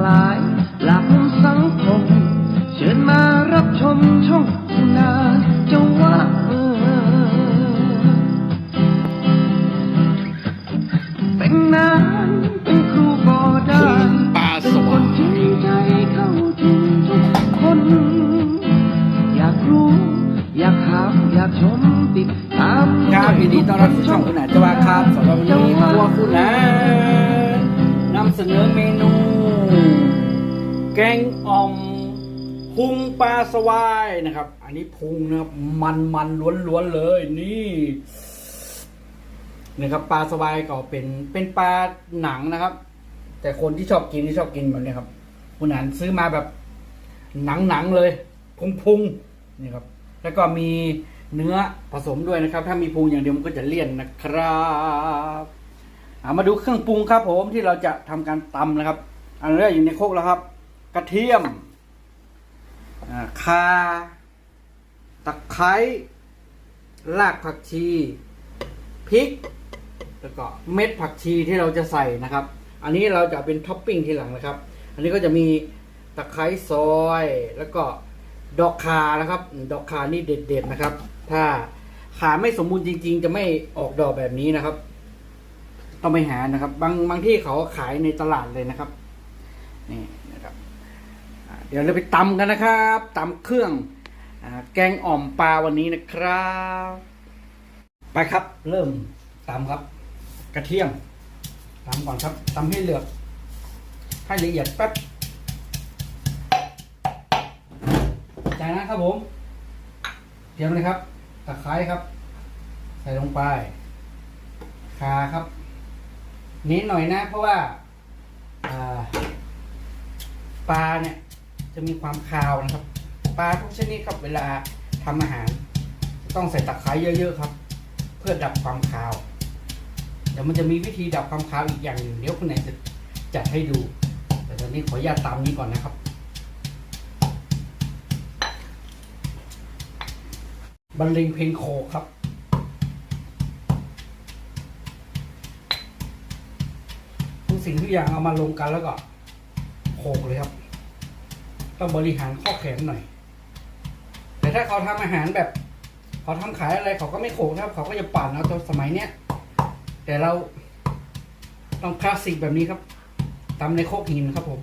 lại แกงอ่อมพุงปลาสวายนะครับ อันนี้พุงนะครับ มันมันล้วนๆเลย นี่นะครับปลาสวายก็เป็นเป็นปลาหนังนะครับ แต่คนที่ชอบกินที่ชอบกินแบบนี้ครับคุณอานซื้อมาแบบหนังๆเลย พุงๆนี่ครับ แล้วก็มีเนื้อผสมด้วยนะครับ ถ้ามีพุงอย่างเดียวมันก็จะเลี่ยนนะครับามาดูเครื่องปรุงครับผมที่เราจะทำการตำนะครับ อันแรกอยู่ในโคกแล้วครับ กระเทียมอ่าข่าตะไคร้รากผักชีพริกแล้วก็เม็ดผักชีที่เราจะใส่นะครับ อันนี้เราจะเอาเป็นท็อปปิ้งทีหลังนะครับ อันนี้ก็จะมีตะไคร้ซอยแล้วก็ดอกคานะครับ ดอกคานี่เด็ดๆนะครับ ถ้าขาไม่สมบูรณ์จริง ๆ จะไม่ออกดอกแบบนี้นะครับ ต้องไปหานะครับ บางบางที่เขาขายในตลาดเลยนะครับ นี่นะครับเดี๋ยวเราไปตำกันนะครับตำเครื่องอแกงอ่อมปลาวันนี้นะครับ ไปครับเริ่มตำครับ กระเทียมตำก่อนครับตำให้เหลือก ให้ละเอียดแป๊บจากนั้นครับผม เตรียมเลยครับตะไคร้ครับ ใส่ลงไปคาครับนิดหน่อยนะเพราะว่า ปลาเนี่ยจะมีความคาวนะครับ ปลาทุกชนิดครับเวลาทำอาหาร ต้องใส่ตะไคร้เยอะๆครับ เพื่อดับความคาวเดี๋ยวมันจะมีวิธีดับความคาวอีกอย่างหนึ่งเดี๋ยวคุณแนนจะจัดให้ดู แต่ตอนนี้ขออนุญาตตามนี้ก่อนนะครับ บรรเลงเพลงโคครับทุกสิ่งทุกอย่างเอามาลงกันแล้วก็โขกเลยครับ ต้องบริหารข้อแขนหน่อย แต่ถ้าเขาทำอาหารแบบ เขาทำขายอะไรเขาก็ไม่โขกนะครับ เขาก็จะปั่นเอาตัวสมัยเนี้ยแต่เราต้องคลาสสิกแบบนี้ครับตำในโคกหินครับผม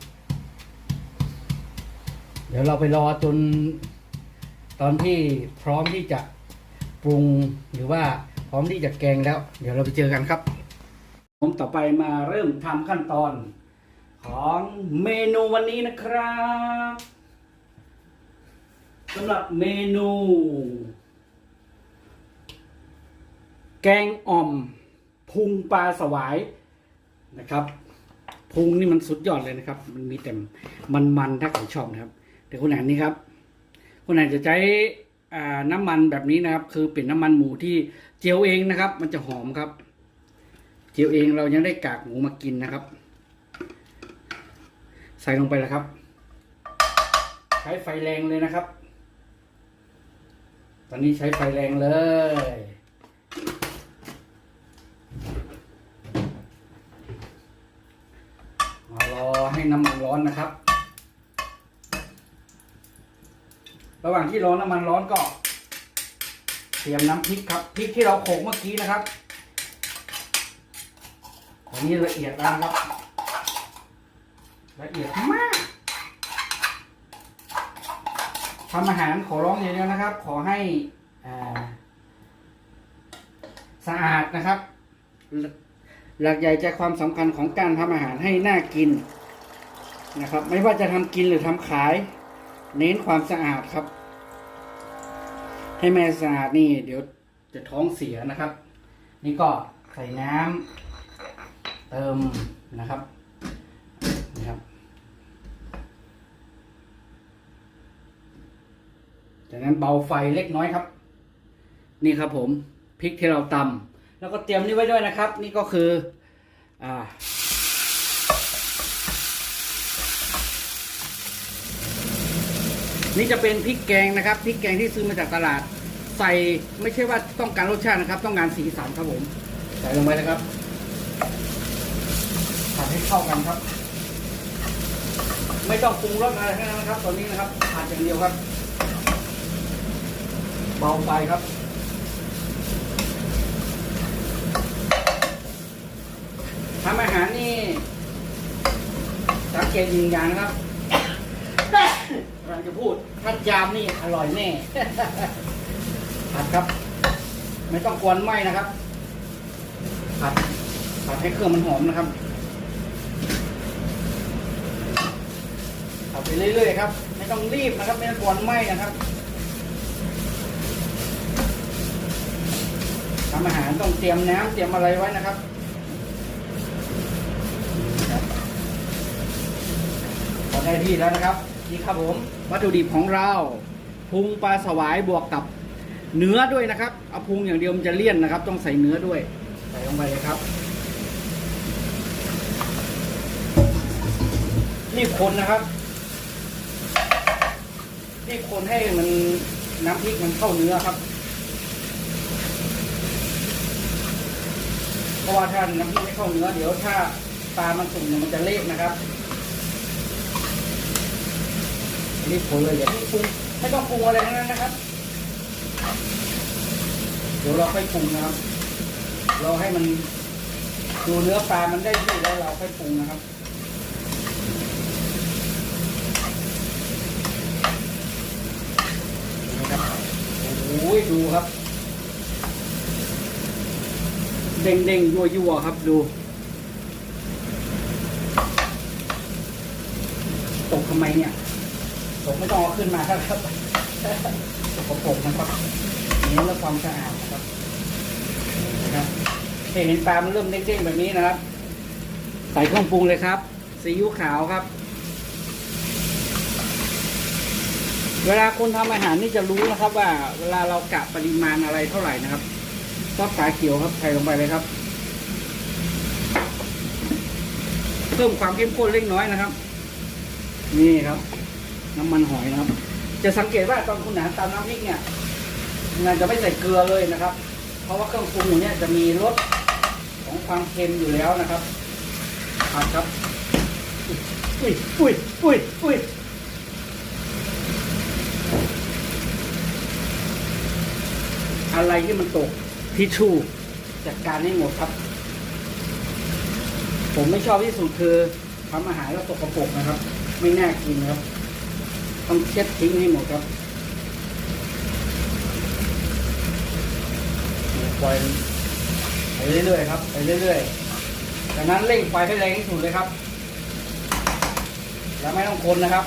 เดี๋ยวเราไปรอจนตอนที่พร้อมที่จะปรุงหรือว่าพร้อมที่จะแกงแล้ว เดี๋ยวเราไปเจอกันครับ ผมต่อไปมาเริ่มทำขั้นตอน ของเมนูวันนี้นะครับสำหรับเมนู แกงอ่อม พุงปลาสวายนะครับ พุงนี่มันสุดยอดเลยนะครับ มันมีแต่มันๆถ้าใครชอบนะครับ แต่คุณอ่านนี่ครับคุณอ่านจะใช้น้ำมันแบบนี้นะครับ คือเป็นน้ำมันหมูที่เจียวเองนะครับ มันจะหอมครับ เจียวเองเรายังได้กากหมูมากินนะครับ ส่ลงไปแล้วครับ ใช้ไฟแรงเลยนะครับ ตอนนี้ใช้ไฟแรงเลย รอให้น้ำมันร้อนนะครับ ระหว่างที่ร้อนน้ำมันร้อนก็เตรียมน้ำพริกครับพริกที่เราโขลกเมื่อกี้นะครับ อันนี้ละเอียดแล้วนะครับ ละเอียดมากทำอาหารขอร้องอย่างเดียวนะครับ ขอให้อ่าสะอาดนะครับ หลักใหญ่ใจความสำคัญของการทำอาหารให้น่ากินนะครับ ไม่ว่าจะทำกินหรือทำขาย เน้นความสะอาดครับ ให้แม่สะอาดนี่เดี๋ยวจะท้องเสียนะครับ นี่ก็ใส่น้ำเติมนะครับ จากนั้นเบาไฟเล็กน้อยครับ นี่ครับผมพริกที่เราตำแล้วก็เตรียมนี่ไว้ด้วยนะครับ นี่ก็คืออ่านี่จะเป็นพริกแกงนะครับพริกแกงที่ซื้อมาจากตลาด ใส่ไม่ใช่ว่าต้องการรสชาตินะครับ ต้องการสีสันครับผมใส่ลงไปนะครับผัดให้เข้ากันครับ ไม่ต้องปรุงรสอะไรทั้งนั้นนะครับตอนนี้นะครับผัดอย่างเดียวครับ เบาไฟครับทำอาหารนี่สังเกตหนึ่งอย่างนะครับกำลังจะพูดถ้ายามนี่อร่อยแน่ผัดครับ ไม่ต้องกวนไหมนะครับผัดผัดให้เครื่องมันหอมนะครับผัดไปเรื่อยๆครับ ไม่ต้องรีบนะครับ ไม่ต้องกวนไหมนะครับำอาหารต้องเตรียมน้ำเตรียมอะไรไว้นะครับพอได้ที่แล้วนะครับ นี่ครับผมวัตถุดิบของเราพุงปลาสวายบวกกับเนื้อด้วยนะครับเอาพุงอย่างเดียวมันจะเลี่ยนนะครับ ต้องใส่เนื้อด้วย ใส่ลงไปเลยครับรีบคนนะครับรีบคนให้มันน้ำพริกมันเข้าเนื้อครับ เพราะว่าถ้าน้ำพริกไม่เข้าเนื้อเดี๋ยวถ้าปลามันสุกเนี่ยมันจะเละนะครับรีบคนเลยอย่าเพิ่งปรุงไม่ต้องปรุงอะไรทั้งนั้นนะครับ เดี๋ยวเราค่อยปรุงนะครับ เราให้มันดูเนื้อปลามันได้ที่แล้วเราค่อยปรุงนะครับโอ้ยดูครับ เด้งเด้งยั่วยั่วๆครับดู ตกทำไมเนี่ยผมไม่ต้องเอาขึ้นมาครับสกปรกนะครับเน้นเรื่องความสะอาดนะครับนะครับเห็นปลามันเริ่มเด้งๆแบบนี้นะครับ ใส่เครื่องปรุงเลยครับซีอิ๊วขาวครับ เวลาคนทำอาหารนี่จะรู้นะครับว่า เวลาเรากะปริมาณอะไรเท่าไหร่นะครับ ซอสฝาเขียวครับใส่ลงไปเลยครับ เพิ่มความเข้มข้นเล็กน้อยนะครับ นี่ครับ น้ำมันหอยนะครับ จะสังเกตว่าตอนคุณหนาตามน้ำพริกเนี่ยมันจะไม่ใส่เกลือเลยนะครับ เพราะว่าเครื่องปรุงเนี่ยจะมีรสของความเค็มอยู่แล้วนะครับผัดครับอุ้ยอุ้ยอุ้ยอุ้ยอะไรที่มันตก ทิชชู่จัดการให้หมดครับ ผมไม่ชอบที่สุดคือทำอาหารแล้วตกกระปรกนะครับ ไม่น่ากินนะครับ ต้องเช็ดทิ้งให้หมดครับปล่อยไปเรื่อยๆครับไปเรื่อยๆจากนั้นเร่งไฟให้แรงที่สุดเลยครับ แล้วไม่ต้องคนนะครับ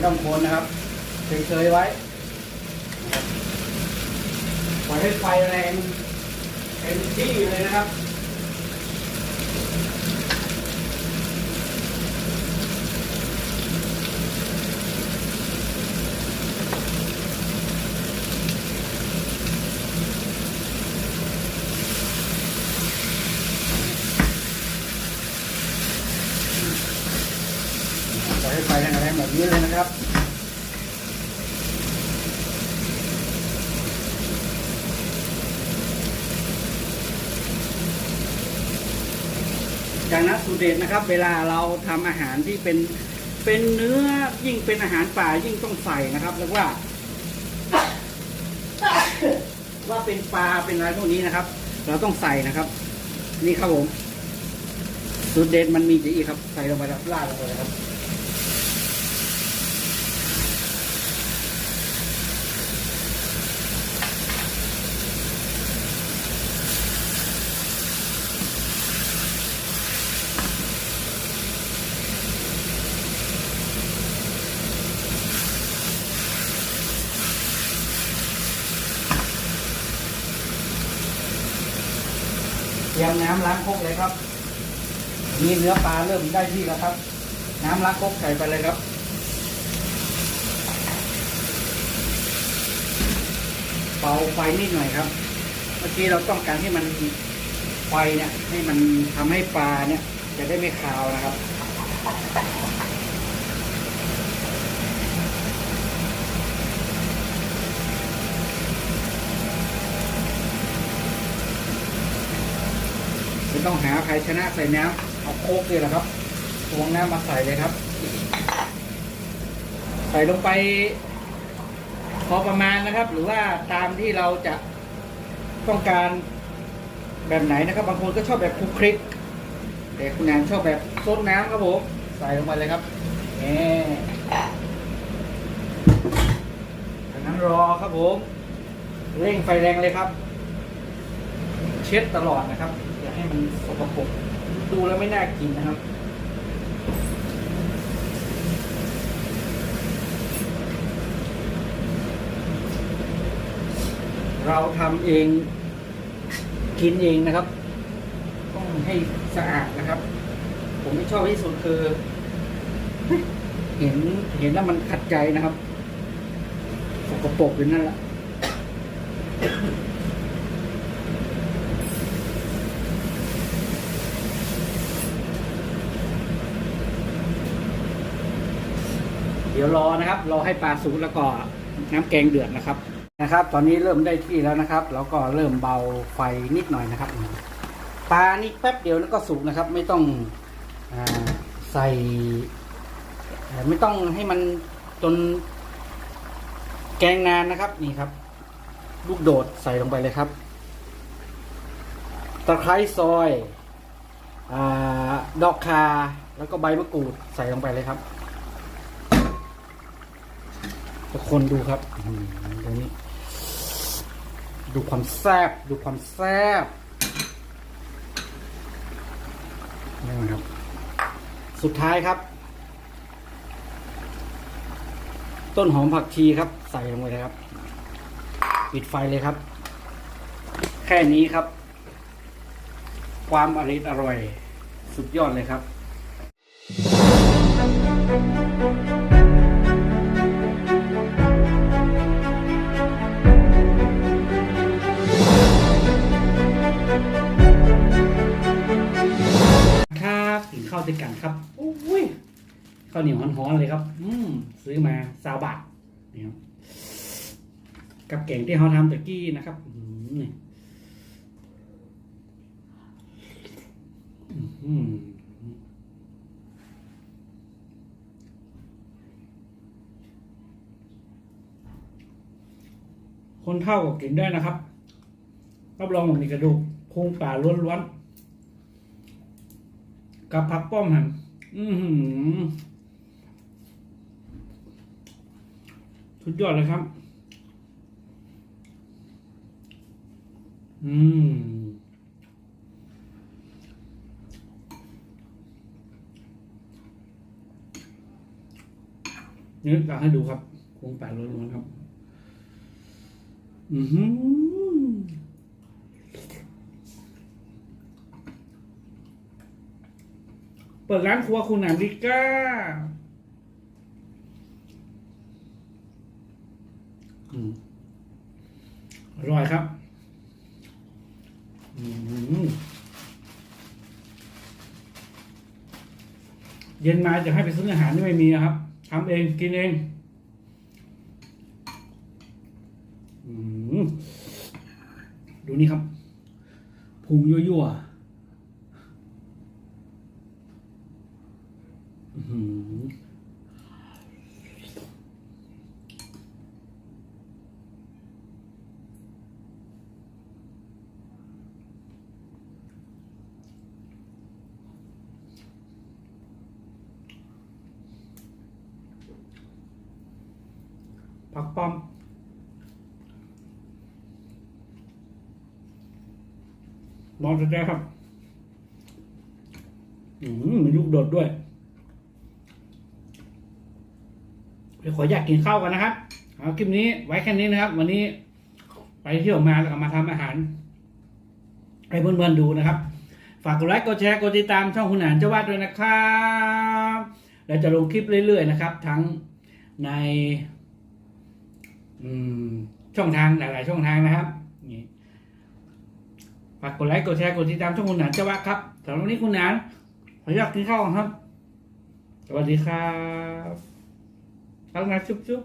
ไม่ต้องคนนะครับเฉยๆไว้ปล่อยให้ไฟแรงเต็มที่เลยนะครับ ปล่อยให้ไฟแรงๆแบบนี้เลยนะครับ จากนั้นสูตรเด็ดนะครับ เวลาเราทำอาหารที่เป็นเป็นเนื้อยิ่งเป็นอาหารป่ายิ่งต้องใส่นะครับแล้วว่า ว่าเป็นปลาเป็นอะไรพวกนี้นะครับ เราต้องใส่นะครับ นี่ครับผมสูตรเด็ดมันมีจะอีกครับ ใส่ลงไปแล้วลาดลงไปครับ รียมน้ำล้างคกเลยครับมีเนื้อปลาเริ่มได้ที่แล้วครับ น้ำล้างคกใส่ไปเลยครับเบาไฟนิดหน่อยครับ เมื่อกี้เราต้องการให้มันไฟเนี่ยให้มันทำให้ปลาเนี่ย จะได้ไม่คาวนะครับ ต้องหาใครชนะใส่น้ำเอาโคกเลยแหละครับตวงน้ำมาใส่เลยครับ ใส่ลงไป พอประมาณนะครับ หรือว่าตามที่เราจะต้องการแบบไหนนะครับ บางคนก็ชอบแบบคลุกคลิก แต่คุณแนนชอบแบบซดน้ำครับผมใส่ลงไปเลยครับนี่นั้นรอครับผม เร่งไฟแรงเลยครับ เช็ดตลอดนะครับ ให้มันสกปรกดูแล้วไม่น่ากินนะครับเราทำเองกินเองนะครับ ต้องให้สะอาดนะครับ ผมที่ชอบที่สุดคือ เห็นเห็นแล้วมันขัดใจนะครับสกปรกอยู่นั่นแหละ ดี๋ยวรอนะครับรอให้ปลาสุกแล้วก็น้ำแกงเดือดนะครับนะครับ ตอนนี้เริ่มได้ที่แล้วนะครับ แล้วก็เริ่มเบาไฟนิดหน่อยนะครับปลานี่แป๊บเดียวแล้วก็สุกนะครับ ไม่ต้องอใส่ไม่ต้องให้มันจนแกงนานนะครับนี่ครับ ลูกโดดใส่ลงไปเลยครับ ตะไคร้ซอยอดอกคาแล้วก็ใบมะกรูดใส่ลงไปเลยครับ ทุกคนดูครับตรงนี้ ดูความแซ่บดูความแซ่บนี่ครับ สุดท้ายครับ ต้นหอมผักชีครับ ใส่ลงไปเลยครับ ปิดไฟเลยครับ แค่นี้ครับ ความอร่อยอร่อย สุดยอดเลยครับครัาวด้วยกันครับอุ้ยข้าวเหนียวฮ้อนๆเลยครับ อืมซื้อมาซาวบาทนี่ครับกับแกงที่เขาทำตะกี้นะครับอืมนี่คนเท่าก็กินได้นะครับรับรองมีกระดูกโคงป่าล้วนๆ กับผักป้อมหันอือหือสุดยอดเลยครับ อืม นี่อยากให้ดูครับคงแปดล้วนๆครับ อือหือ เปิดร้านครัวคุณหนานดิก้าอืมอร่อยครับอืมเย็นมาจะให้ไปซื้ออาหารนี่ไม่มีนะครับ ทำเองกินเองอืมดูนี่ครับพุงยั่วๆ อื้อหือผักป้อม นอนจะได้ครับ อืมมีลูกโดดด้วยเดี๋ยวขออยากกินข้าวกันนะครับเอาคลิปนี้ไว้แค่นี้นะครับ วันนี้ไปเที่ยวมาแล้วก็มาทำอาหารให้เพื่อนๆดูนะครับ ฝากกดไลค์กดแชร์กดติดตามช่องคุณหนานเจ้าวาดด้วยนะครับเราจะลงคลิปเรื่อยๆนะครับ ทั้งในอืมช่องทางหลาย ๆ ช่องทางนะครับ ฝากกดไลค์กดแชร์กดติดตามช่องคุณหนานเจ้าวาครับสำหรับวันนี้คุณหนานขออยากกินข้าวครับ สวัสดีครับ Halo, ngacuk, cuk.